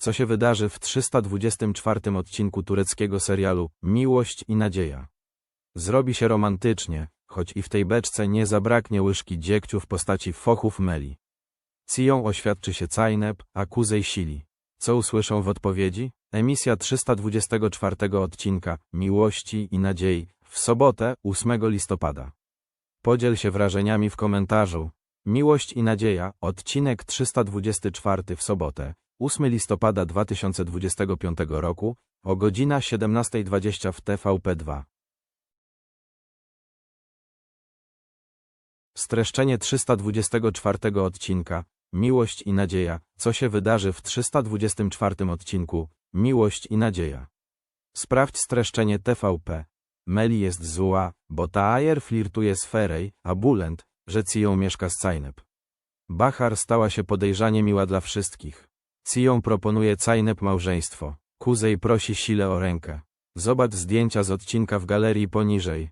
co się wydarzy w 324 odcinku tureckiego serialu Miłość i Nadzieja. Zrobi się romantycznie, choć i w tej beczce nie zabraknie łyżki dziegciu w postaci fochów Meli. Ciją oświadczy się Cajnep, a Kuzej sili. Co usłyszą w odpowiedzi? Emisja 324 odcinka Miłości i Nadziei w sobotę 8 listopada. Podziel się wrażeniami w komentarzu. Miłość i Nadzieja, odcinek 324 w sobotę, 8 listopada 2025 roku, o godzina 17.20 w TVP2. Streszczenie 324 odcinka Miłość i Nadzieja. Co się wydarzy w 324 odcinku Miłość i Nadzieja. Sprawdź streszczenie TVP. Meli jest zła, bo Taajer flirtuje z Ferej, a Bulent, że Ciją mieszka z Cajnep. Bachar stała się podejrzanie miła dla wszystkich. Ciją proponuje Cajnep małżeństwo. Kuzej prosi Sile o rękę. Zobacz zdjęcia z odcinka w galerii poniżej.